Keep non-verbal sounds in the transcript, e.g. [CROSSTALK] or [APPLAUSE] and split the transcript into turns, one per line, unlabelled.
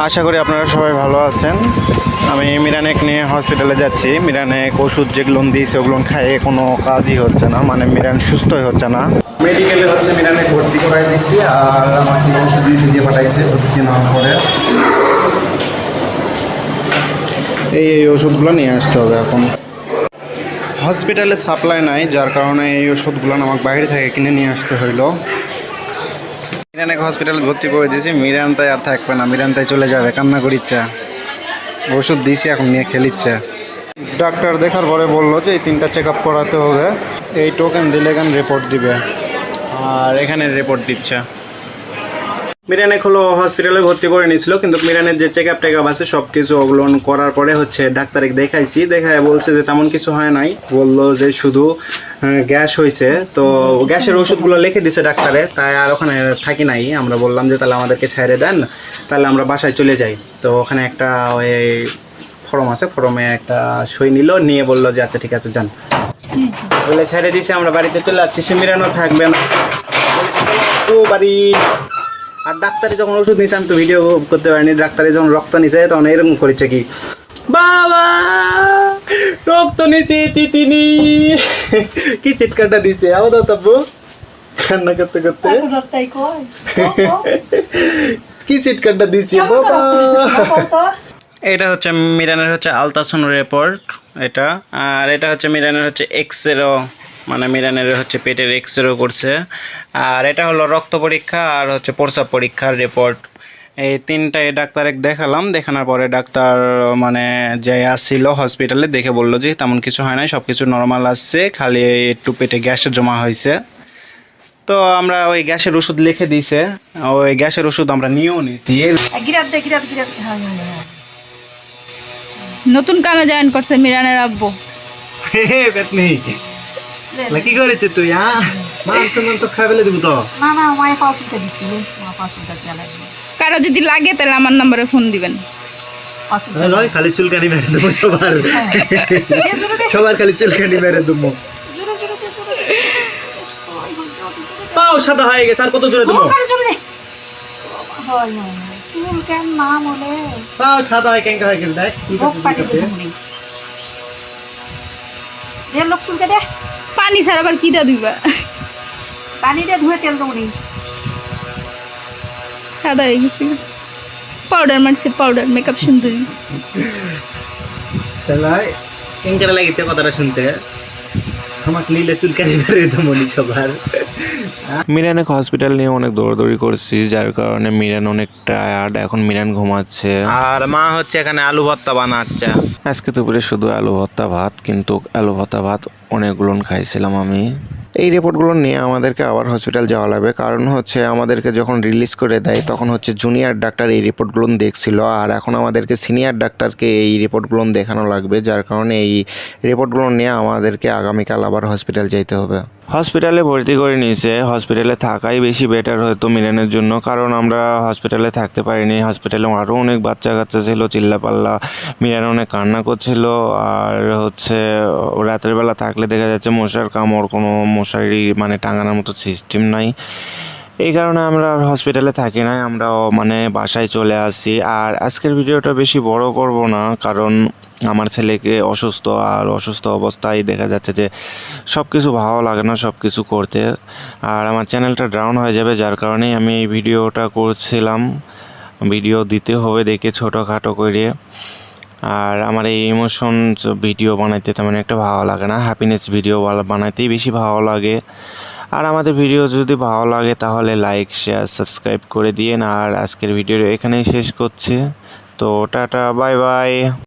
আশা করি আপনারা সবাই ভালো আছেন। আমি মিরানেক নিয়ে হসপিটালে যাচ্ছি। মিরানেক ওষুধ যেগুলো দিয়েছে ওগুলো খাইয়ে কোনো কাজই হচ্ছে না। মানে মিরান সুস্থই হচ্ছে না। মেডিকেলে হচ্ছে মিরানে ভর্তি করাই দিচ্ছি আর আমাকে ওষুধ দিয়ে দিয়ে পাঠাইছে ভর্তি নেওয়ার পরে এই এই ওষুধগুলো নিয়ে আসতে হবে এখন। হসপিটালে সাপ্লাই নাই যার কারণে এই ওষুধগুলো আমাকে বাইরে থেকে কিনে নিয়ে আসতে হইল। মিরানকে হসপিটালে ভর্তি করে দিয়েছি। মিরান তাই আর থাকবে না। মিরান তাই চলে যাবে। কান্না করিচ্ছে। ওষুধ দিয়েছি এখন নিয়ে খেলিচ্ছে। ডাক্তার দেখার পরে বলল যে এই তিনটা চেক আপ করাতে হবে। এই টোকেন দিলে এখানে রিপোর্ট দিবে? আর এখানে রিপোর্ট দিচ্ছে। মিরানে হলো হসপিটালে ভর্তি করে নিয়েছিল, কিন্তু মিরানের যে চেক আপ টেক আপ আছে সব কিছু ওগুলো করার পরে হচ্ছে ডাক্তারে দেখাইছি, দেখায় বলছে যে তেমন কিছু হয় নাই। বলল যে শুধু গ্যাস হয়েছে, তো গ্যাসের ওষুধগুলো লিখে দিছে ডাক্তারে, তাই আর ওখানে থাকি নাই। আমরা বললাম যে তাহলে আমাদেরকে ছেড়ে দেন, তাহলে আমরা বাসায় চলে যাই। তো ওখানে একটা ওই ফর্ম আছে, ফর্মে একটা সই নিল, নিয়ে বলল যে আচ্ছা ঠিক আছে, যান। বলে ছেড়ে দিছে, আমরা বাড়িতে চলে যাচ্ছি, সে মিরানো থাকবে না। বাড়ি। আর ডাক্তারে যখন ওষুধ নিচ্ছে আমি তো ভিডিও করতে পারিনি ডাক্তারে যখন রক্ত নিছে তখন এরকম করেছে কি? বাবা রক্ত নিচে তিতিনি কি চিৎকারটা দিছে আবার তাব্বু কান্না করতে করতে। কি চিৎকারটা দিছে বাবা? এটা হচ্ছে মিরানের হচ্ছে আলট্রাসাউন্ড রিপোর্ট এটা। আর এটা হচ্ছে মিরানের হচ্ছে এক্সরেও মানে মিরানের হচ্ছে পেটের এক্সরেও করছে। আর এটা হলো রক্ত পরীক্ষা আর হচ্ছে প্রস্রাব পরীক্ষার রিপোর্ট এই তিনটাই ডাক্তারে দেখালাম দেখানোর পরে ডাক্তার মানে যে আসছিল হসপিটালে দেখে বলল যে তেমন কিছু হয় নাই সব কিছু নর্মাল আসছে খালি একটু পেটে গ্যাসে জমা হয়েছে। তো আমরা ওই গ্যাসের ওষুধ লিখে দিয়েছে ওই গ্যাসের ওষুধ আমরা নিয়েও নিয়েছি।
এই গিরাত দে গিরাত গিরাত হ্যাঁ হ্যাঁ হ্যাঁ।
নতুন কামে জয়েন করছে মিরানের আব্বু। [LAUGHS]
হে হে পেতনি
লে,
লা কি করেছে তুই হ্যাঁ? মাংস মাংস খাই ফেলে দিব তো।
না না মায়ের পাউসুটা দিচ্ছি পাউসুটা চালাবি
কারও যদি লাগে তাহলে আমার নাম্বারে ফোন দিবেন।
পাউসুটা
লয় খালি চুলকানি মেরে দেবো সবার।
দে
সবার খালি চুলকানি মেরে দেবো। পাও সাদা হয়ে গেছে আর কত জোরে দেবো?
হয়
পাও সাদা হয়ে কেঙ্কা হয়ে দেখ।
লোক চুলকে দে।
পানি ছাড়া আবার কি দা দিবা
পানি দিয়ে ধুয়ে তেল দমুনি
সাদা হয়ে গেছে। পাউডার মারছে পাউডার মেকআপ সুন্দরী
তাহলে কেন লাগিতে কথাটা শুনতে। আমাকে নিলে চুলকানি ধরে তো মনি সবার।
মিরানকে হসপিটাল নিয়ে অনেক দৌড়াদৌড়ি করছি যার কারণে মিরান অনেক টায়ার্ড এখন মিরান ঘুমাচ্ছে।
আর মা হচ্ছে এখানে আলু ভর্তা বানাচ্ছে।
আজকে দুপুরে শুধু আলু ভর্তা ভাত কিন্তু আলু ভর্তা ভাত অনেকগুলো খাইছিলাম আমি। এই রিপোর্টগুলো নিয়ে আমাদেরকে আবার হসপিটাল যাওয়া লাগবে। কারণ হচ্ছে আমাদেরকে যখন রিলিজ করে দেয় তখন হচ্ছে জুনিয়র ডাক্তার এই রিপোর্টগুলো দেখছিল। আর এখন আমাদেরকে সিনিয়র ডাক্তারকে এই রিপোর্টগুলো দেখানো লাগবে যার কারণে এই রিপোর্টগুলো নিয়ে আমাদেরকে আগামীকাল আবার হসপিটাল যেতে হবে। হসপিটালে ভর্তি করে নিয়েছে। হসপিটালে থাকাই বেশি বেটার হতো মিরানের জন্য। কারণ আমরা হসপিটালে থাকতে পারিনি। হসপিটালে আরও অনেক বাচ্চা কাচ্চা ছিল, চিল্লাপাল্লা। মিরান অনেক কান্না করছিল। আর হচ্ছে রাতের বেলা থাকলে দেখা যাচ্ছে মশার কামড়, কোনো মশারি মানে টাঙানোর মতো সিস্টেম নাই। এই কারণে আমরা আর হসপিটালে থাকি না আমরা মানে বাসায় চলে আসি। আর আজকের ভিডিওটা বেশি বড় করব না, কারণ আমার ছেলেকে অসুস্থ আর অসুস্থ অবস্থায় দেখা যাচ্ছে যে সব কিছু ভালো লাগে না সব কিছু করতে। আর আমার চ্যানেলটা ডাউন হয়ে যাবে, যার কারণেই আমি এই ভিডিওটা করছিলাম। ভিডিও দিতে হবে দেখে ছোটোখাটো করে। আর আমার এই ইমোশন ভিডিও বানাইতে তেমন একটা ভালো লাগে না হ্যাপিনেস ভিডিও বানাইতেই বেশি ভালো লাগে। আর আমাদের ভিডিও যদি ভালো লাগে তাহলে লাইক শেয়ার সাবস্ক্রাইব করে দিয়েন। আর আজকের ভিডিও এখানেই শেষ করছে। তো টাটা বাই বাই